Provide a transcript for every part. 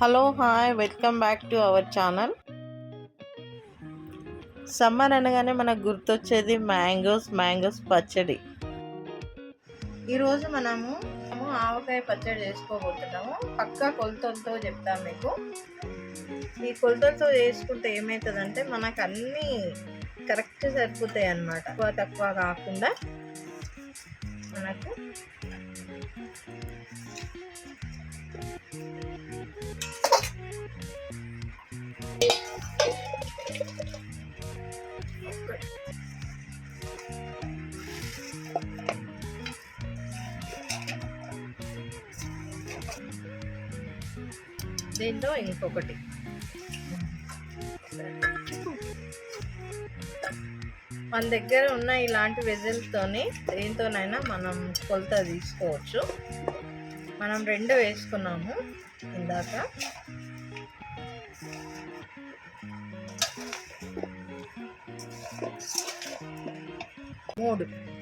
Hello hi welcome back to our channel summer అనగానే మనకు గుర్తొచ్చేది మ్యాంగోస్ మ్యాంగోస్ పచ్చడి. ఈరోజు మనము ఆవకాయ పచ్చడి చేసుకోబోతున్నాము. పక్కా కొలతలతో చెప్తాం మీకు. ఈ కొలతలతో చేసుకుంటే ఏమవుతుందంటే మనకు అన్నీ కరెక్ట్ సరిపోతాయి అన్నమాట. ఎక్కువ తక్కువ కాకుండా మనకు దీంతో ఇంకొకటి. మన దగ్గర ఉన్న ఇలాంటి వెజల్తోని దేంతోనైనా మనం కొలత తీసుకోవచ్చు. మనం రెండు వేసుకున్నాము ఇందాక. మూడు.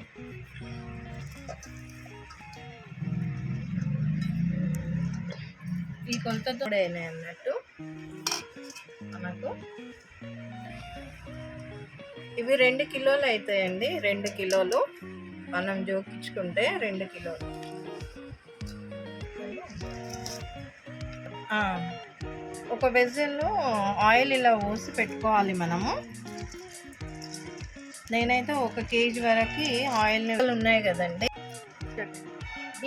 ఈ కొలతతో అన్నట్టు. మనకు ఇవి రెండు కిలోలు అవుతాయండి రెండు కిలోలు. మనం జోకించుకుంటే రెండు కిలోలు. ఒక వెజల్లో ఆయిల్ ఇలా పోసి పెట్టుకోవాలి మనము. నేనైతే ఒక కేజీ వరకు ఆయిల్ ఉన్నాయి కదండి.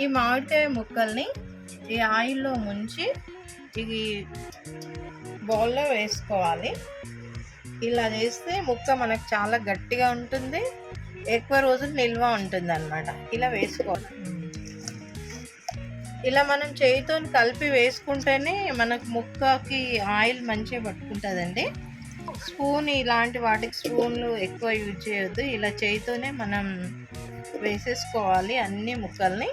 ఈ మామిడికాయ ముక్కల్ని ఈ ఆయిల్లో ముంచి ఇది బౌల్లో వేసుకోవాలి. ఇలా చేస్తే ముక్క మనకు చాలా గట్టిగా ఉంటుంది. ఎక్కువ రోజులు నిల్వ ఉంటుంది అనమాట ఇలా వేసుకోవాలి. ఇలా మనం చేయితో కలిపి వేసుకుంటేనే మనకు ముక్కకి ఆయిల్ మంచిగా పట్టుకుంటుందండి. స్పూన్ ఇలాంటి వాటికి స్పూన్లు ఎక్కువ యూజ్ చేయొద్దు. ఇలా చేయితోనే మనం వేసేసుకోవాలి అన్ని ముక్కల్ని.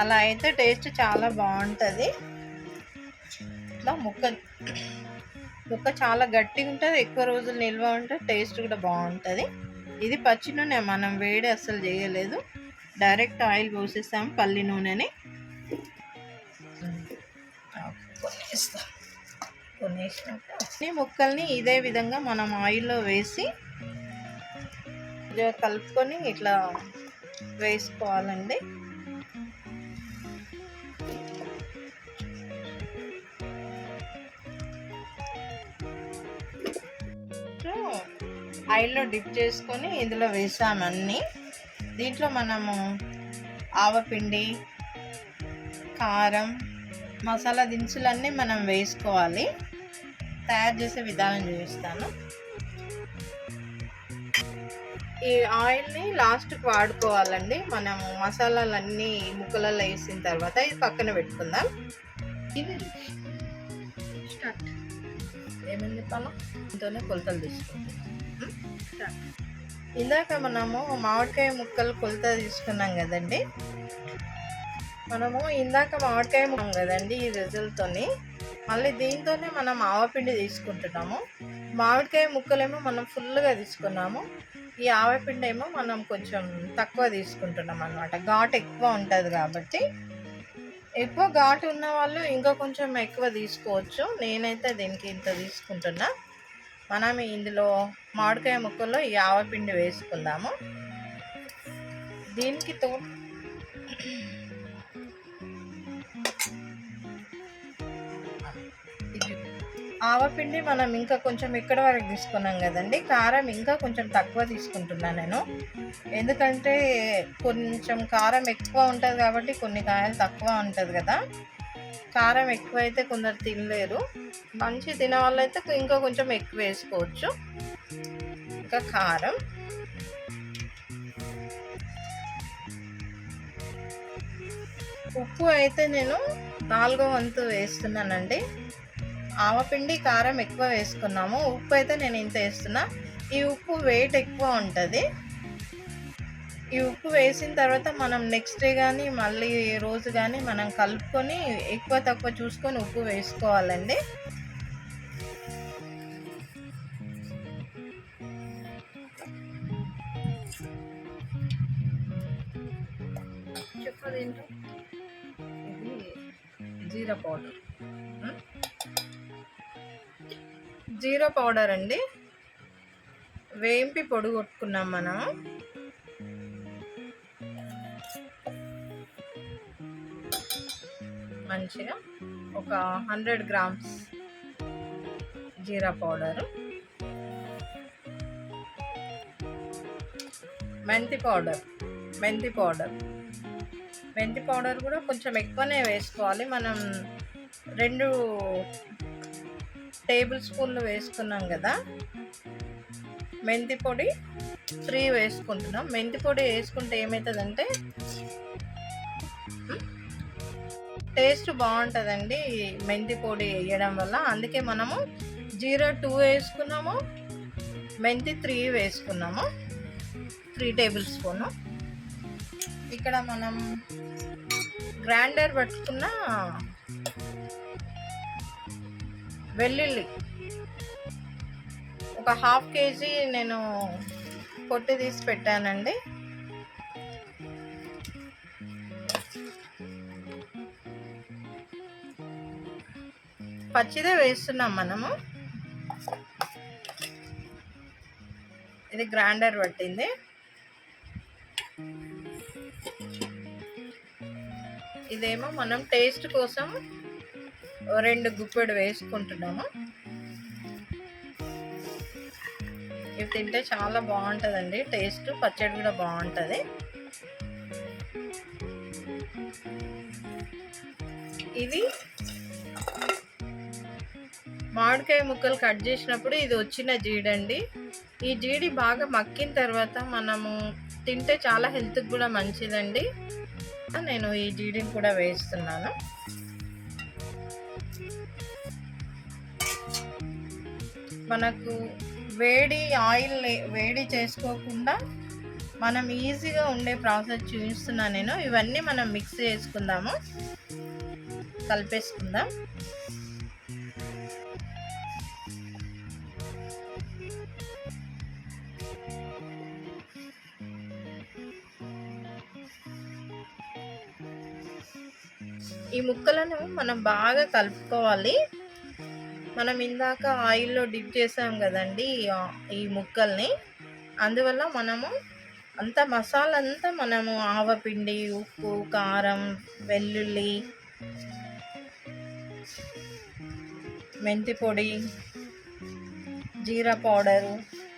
అలా అయితే టేస్ట్ చాలా బాగుంటుంది. ఇట్లా ముక్క ముక్క చాలా గట్టిగా ఉంటుంది ఎక్కువ రోజులు నిల్వ ఉంటే టేస్ట్ కూడా బాగుంటుంది. ఇది పచ్చి నూనె మనం వేడి అస్సలు చేయలేదు. డైరెక్ట్ ఆయిల్ పోసేస్తాం పల్లి నూనెని. కొనేస్తాం కొనేసినాక ముక్కల్ని ఇదే విధంగా మనం ఆయిల్లో వేసి ఇలా కలుపుకొని ఇట్లా వేసుకోవాలండి. ఆయిల్లో డిప్ చేసుకొని ఇందులో వేసాము అన్నీ. దీంట్లో మనము ఆవపిండి కారం మసాలా దినుసులన్నీ మనం వేసుకోవాలి. తయారు చేసే విధానం చూపిస్తాను. ఈ ఆయిల్ని లాస్ట్కి వాడుకోవాలండి. మనము మసాలాలన్నీ ముక్కలలో వేసిన తర్వాత ఇది పక్కన పెట్టుకుందాం. ఇది స్టార్ట్. ఏమని చెప్పాలో ఇంతోనే కొలతలు తీసుకుంటాం ఇందాక మనము మామిడికాయ ముక్కలు కొలత తీసుకున్నాం కదండి. మనము ఇందాక మామిడికాయ ముక్కం కదండి ఈ రిజల్ట్తోని మళ్ళీ దీంతోనే మనం ఆవపిండి తీసుకుంటున్నాము. మామిడికాయ ముక్కలేమో మనం ఫుల్గా తీసుకున్నాము. ఈ ఆవపిండి ఏమో మనం కొంచెం తక్కువ తీసుకుంటున్నాం అనమాట ఘాట్ ఎక్కువ ఉంటుంది కాబట్టి ఎక్కువ ఘాటు ఉన్న వాళ్ళు ఇంకా కొంచెం ఎక్కువ తీసుకోవచ్చు. నేనైతే దీనికి ఇంత తీసుకుంటున్నా. మనం ఇందులో మామిడికాయ ముక్కల్లో ఈ ఆవపిండి వేసుకుందాము. దీనికి తో ఆవపిండి మనం ఇంకా కొంచెం ఇక్కడ వరకు తీసుకున్నాం కదండి. కారం ఇంకా కొంచెం తక్కువ తీసుకుంటున్నాను నేను. ఎందుకంటే కొంచెం కారం ఎక్కువ ఉంటుంది కాబట్టి కొన్ని కాయలు తక్కువ ఉంటుంది కదా. కారం ఎక్కువ అయితే కొందరు తినలేరు. మంచి తినే వాళ్ళైతే ఇంకా కొంచెం ఎక్కువ వేసుకోవచ్చు. ఇంకా కారం. ఉప్పు అయితే నేను నాలుగో వంతు వేస్తున్నానండి. ఆవపిండి కారం ఎక్కువ వేసుకున్నాము. ఉప్పు అయితే నేను ఇంత వేస్తున్నా. ఈ ఉప్పు వెయిట్ ఎక్కువ ఉంటుంది. ఈ ఉప్పు వేసిన తర్వాత మనం నెక్స్ట్ డే కానీ మళ్ళీ రోజు కానీ మనం కలుపుకొని ఎక్కువ తక్కువ చూసుకొని ఉప్పు వేసుకోవాలండి. చెప్పదేంటో జీరా పౌడర్. జీరా పౌడర్ అండి. వేంపి పొడి కొట్టుకున్నాం మనం. మంచిగా ఒక హండ్రెడ్ గ్రామ్స్ జీరా పౌడరు. మెంతి పౌడర్ మెంతి పౌడర్. మెంతి పౌడర్ కూడా కొంచెం ఎక్కువనే వేసుకోవాలి. మనం రెండు టేబుల్ స్పూన్లు వేసుకున్నాం కదా. మెంతి పొడి త్రీ వేసుకుంటున్నాం. మెంతి పొడి వేసుకుంటే ఏమవుతుందంటే టేస్ట్ బాగుంటుందండి మెంతి పొడి వేయడం వల్ల. అందుకే మనము జీరో టూ వేసుకున్నాము మెంతి త్రీ వేసుకున్నాము త్రీ టేబుల్ స్పూను. ఇక్కడ మనం గ్రైండర్ పట్టుకున్న వెల్లుల్లి. ఒక హాఫ్ కేజీ నేను పొట్టి తీసి పెట్టానండి. పచ్చిదే వేస్తున్నాం మనము. ఇది గ్రైండర్ పట్టింది. ఇదేమో మనం టేస్ట్ కోసం రెండు గుప్పెడు వేసుకుంటున్నాము ఇవి తింటే చాలా బాగుంటుందండి. టేస్ట్ పచ్చడి కూడా బాగుంటుంది. ఇది మామిడికాయ ముక్కలు కట్ చేసినప్పుడు ఇది వచ్చిన జీడండి. ఈ జీడి బాగా మక్కిన తర్వాత మనము తింటే చాలా హెల్త్కి కూడా మంచిదండి. నేను ఈ జీడిని కూడా వేస్తున్నాను. మనకు వేడి ఆయిల్ వేడి చేసుకోకుండా మనం ఈజీగా ఉండే ప్రాసెస్ చూపిస్తున్నాను నేను. ఇవన్నీ మనం మిక్స్ చేసుకుందాము. కలిపేసుకుందాం. ఈ ముక్కలను మనం బాగా కలుపుకోవాలి. మనం ఇందాక ఆయిల్లో డిప్ చేసాం కదండి ఈ ముక్కల్ని. అందువల్ల మనము అంత మసాలా అంతా మనము ఆవపిండి ఉప్పు కారం వెల్లుల్లి మెంతి పొడి జీరా పౌడరు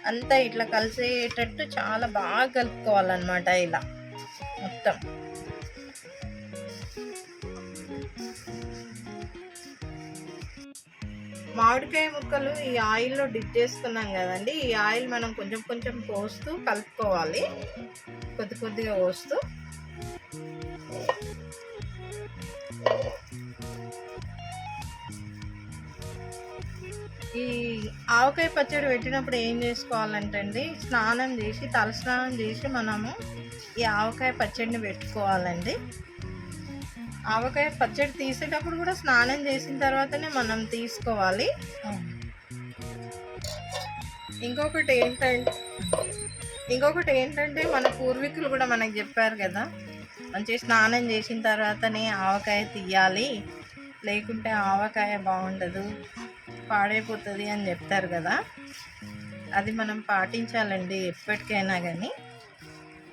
అంతా ఇట్లా కలిసేటట్టు చాలా బాగా కలుపుకోవాలన్నమాట ఇలా మొత్తం. మామిడికాయ ముక్కలు ఈ ఆయిల్లో డిప్ చేసుకున్నాం కదండి. ఈ ఆయిల్ మనం కొంచెం కొంచెం పోస్తూ కలుపుకోవాలి. కొద్ది కొద్దిగా పోస్తూ. ఈ ఆవకాయ పచ్చడి పెట్టినప్పుడు ఏం చేసుకోవాలంటే అండి స్నానం చేసి తల స్నానం చేసి మనము ఈ ఆవకాయ పచ్చడిని పెట్టుకోవాలండి. ఆవకాయ పచ్చడి తీసేటప్పుడు కూడా స్నానం చేసిన తర్వాతనే మనం తీసుకోవాలి. ఇంకొకటి ఏంటంటే ఇంకొకటి ఏంటంటే మన పూర్వీకులు కూడా మనకు చెప్పారు కదా మంచి స్నానం చేసిన తర్వాతనే ఆవకాయ తీయాలి. లేకుంటే ఆవకాయ బాగుండదు పాడైపోతుంది అని చెప్తారు కదా. అది మనం పాటించాలండి ఎప్పటికైనా కానీ.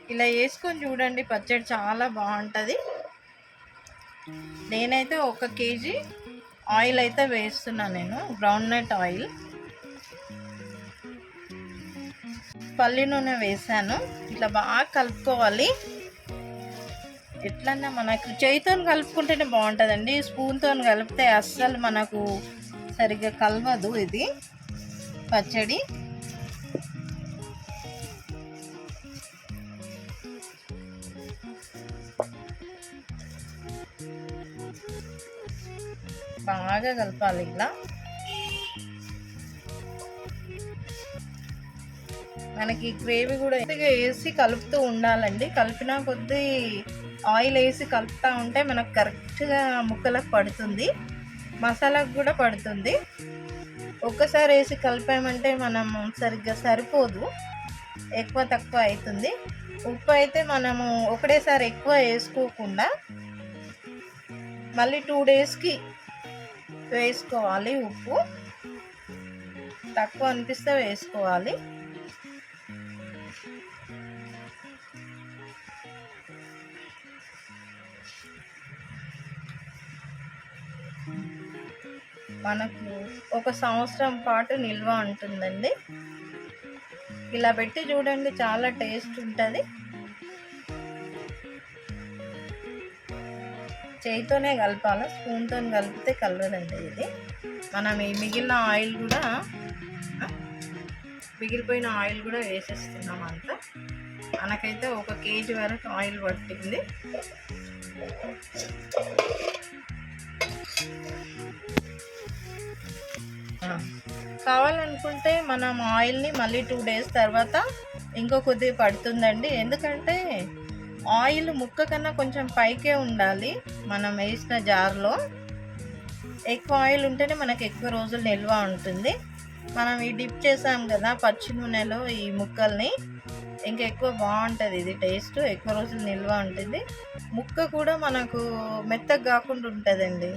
ఇలా వేసుకొని చూడండి పచ్చడి చాలా బాగుంటుంది. నేనైతే ఒక కేజీ ఆయిల్ అయితే వేస్తున్నా నేను గ్రౌండ్ నట్ ఆయిల్ పల్లి నూనె వేసాను. ఇట్లా బాగా కలుపుకోవాలి. ఎట్లన్నా మనకు చేయితో కలుపుకుంటేనే బాగుంటుందండి. స్పూన్తో కలిపితే అస్సలు మనకు సరిగ్గా కలవదు ఇది. పచ్చడి. బాగా కలపాలి ఇలా. మనకి గ్రేవీ కూడా వేసి కలుపుతూ ఉండాలండి. కలిపిన కొద్దీ ఆయిల్ వేసి కలుపుతూ ఉంటే మనకు కరెక్ట్గా ముక్కలకు పడుతుంది. మసాలాకు కూడా పడుతుంది. ఒక్కసారి వేసి కలిపామంటే మనం సరిగ్గా సరిపోదు. ఎక్కువ తక్కువ అవుతుంది ఉప్పు అయితే మనము ఒకటేసారి ఎక్కువ వేసుకోకుండా మళ్ళీ టూ డేస్కి వేసుకోవాలి ఉప్పు. తక్కువ అనిపిస్తే వేసుకోవాలి. మనకు ఒక సంవత్సరం పాటు నిల్వ ఉంటుందండి. ఇలా పెట్టి చూడండి చాలా టేస్ట్ ఉంటుంది. చేయితోనే కలపాలి స్పూన్తో కలిపితే కలవదండి ఇది. మనం ఈ మిగిలిన ఆయిల్ కూడా మిగిలిపోయిన ఆయిల్ కూడా వేసేస్తున్నాం అంతా. మనకైతే ఒక కేజీ వరకు ఆయిల్ పట్టింది. కావాలనుకుంటే మనం ఆయిల్ని మళ్ళీ టూ డేస్ తర్వాత ఇంకో కొద్దిగా పడుతుందండి. ఎందుకంటే ఆయిల్ ముక్క కన్నా కొంచెం పైకే ఉండాలి. మనం వేసిన జార్లో ఎక్కువ ఆయిల్ ఉంటేనే మనకు ఎక్కువ రోజులు నిల్వ ఉంటుంది. మనం ఈ డిప్ చేసాం కదా పచ్చి నూనెలో ఈ ముక్కల్ని. ఇంకా ఎక్కువ బాగుంటుంది ఇది టేస్ట్ ఎక్కువ రోజులు నిల్వ ఉంటుంది. ముక్క కూడా మనకు మెత్తగా కాకుండా ఉంటుందండి.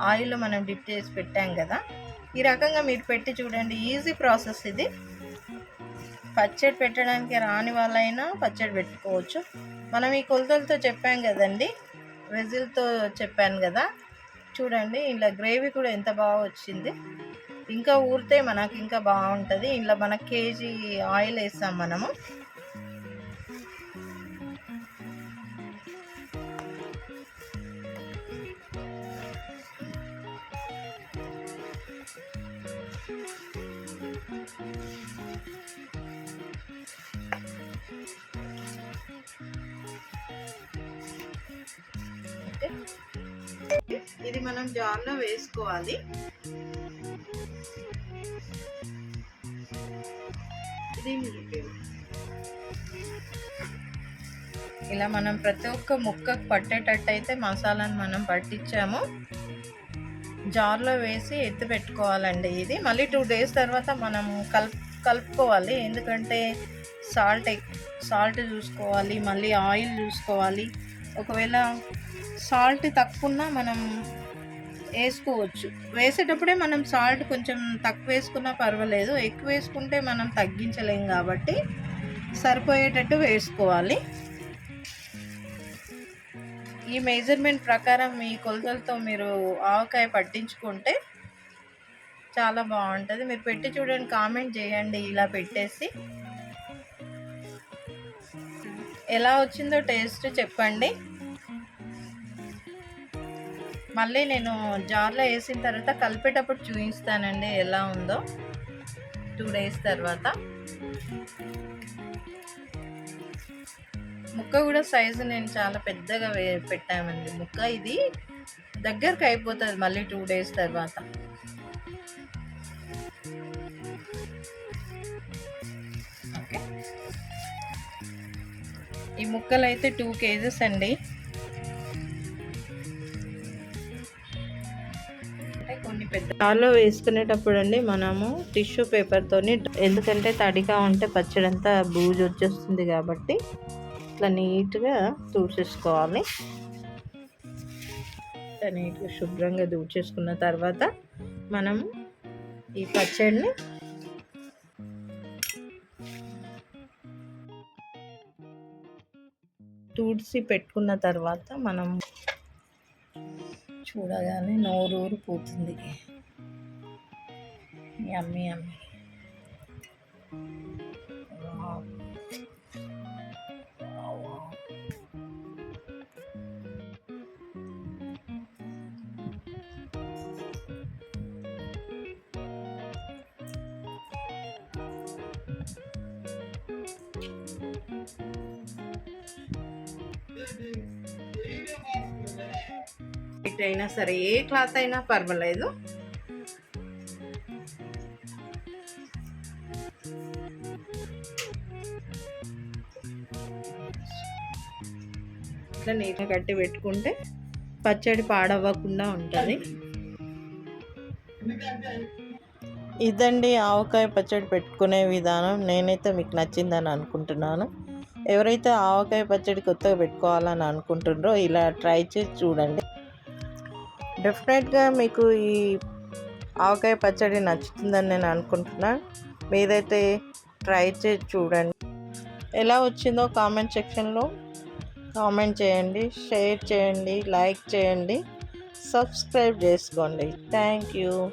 ఆయిల్లో మనం డిప్ చేసి పెట్టాం కదా. ఈ రకంగా మీరు పెట్టి చూడండి. ఈజీ ప్రాసెస్ ఇది. పచ్చడి పెట్టడానికి రాని వాళ్ళైనా పచ్చడి పెట్టుకోవచ్చు. మనం ఈ కొలతలతో చెప్పాం కదండి. వెజిల్తో చెప్పాను కదా. చూడండి ఇలా గ్రేవీ కూడా ఎంత బాగా వచ్చింది. ఇంకా ఊరితే మనకి ఇంకా బాగుంటుంది. ఇలా మనకి కేజీ ఆయిల్ వేస్తాం మనము. ఇది మనం జార్లో వేసుకోవాలి. ఇది ఇలా మనం ప్రతి ఒక్క ముక్కకు పట్టేటట్టు అయితే మసాలాను మనం పట్టించాము. జార్లో వేసి ఎత్తి పెట్టుకోవాలండి ఇది. మళ్ళీ టూ డేస్ తర్వాత మనం కలుపు కలుపుకోవాలి. ఎందుకంటే సాల్ట్ సాల్ట్ చూసుకోవాలి మళ్ళీ ఆయిల్ చూసుకోవాలి. ఒకవేళ సాల్ట్ తక్కువ ఉన్నా మనం వేసుకోవచ్చు. వేసేటప్పుడే మనం సాల్ట్ కొంచెం తక్కువ వేసుకున్నా పర్వాలేదు. ఎక్కువ వేసుకుంటే మనం తగ్గించలేం కాబట్టి సరిపోయేటట్టు వేసుకోవాలి. ఈ మెజర్మెంట్ ప్రకారం మీ కొలతలతో మీరు ఆవకాయ పట్టించుకుంటే చాలా బాగుంటుంది. మీరు పెట్టి చూడండి కామెంట్ చేయండి ఇలా పెట్టేసి. ఎలా వచ్చిందో టేస్ట్ చెప్పండి. మళ్ళీ నేను జార్లో వేసిన తర్వాత కలిపేటప్పుడు చూపిస్తానండి ఎలా ఉందో. టూ డేస్ తర్వాత. ముక్క కూడా సైజు నేను చాలా పెద్దగా వే పెట్టామండి. ముక్క ఇది దగ్గరకు అయిపోతుంది మళ్ళీ టూ డేస్ తర్వాత. ఈ ముక్కలు అయితే టూ కేజెస్ అండి. కొన్ని పెద్ద వేసుకునేటప్పుడు అండి మనము టిష్యూ పేపర్తోని ఎందుకంటే తడిగా ఉంటే పచ్చడి అంతా బూజు వచ్చేస్తుంది కాబట్టి ఇట్లా నీట్గా తూడ్చేసుకోవాలి. నీట్గా శుభ్రంగా దూడ్చేసుకున్న తర్వాత మనం ఈ పచ్చడిని తుడిచి పెట్టుకున్న తర్వాత మనం చూడగానే నోరూరు పోతుంది అమ్మి అమ్మి అయినా సరే ఏ క్లాత్ అయినా పర్వాలేదు. ఇట్లా నీట్గా కట్టి పెట్టుకుంటే పచ్చడి పాడవ్వకుండా ఉంటుంది. ఇదండి ఆవకాయ పచ్చడి పెట్టుకునే విధానం. నేనైతే మీకు నచ్చిందని అనుకుంటున్నాను. ఎవరైతే ఆవకాయ పచ్చడి కొత్తగా పెట్టుకోవాలని అనుకుంటుండ్రో ఇలా ట్రై చేసి చూడండి. డెఫినెట్గా మీకు ఈ ఆవకాయ పచ్చడి నచ్చుతుందని నేను అనుకుంటున్నా. మీరైతే ట్రై చేసి చూడండి. ఎలా వచ్చిందో కామెంట్ సెక్షన్లో కామెంట్ చేయండి షేర్ చేయండి లైక్ చేయండి సబ్స్క్రైబ్ చేసుకోండి. Thank you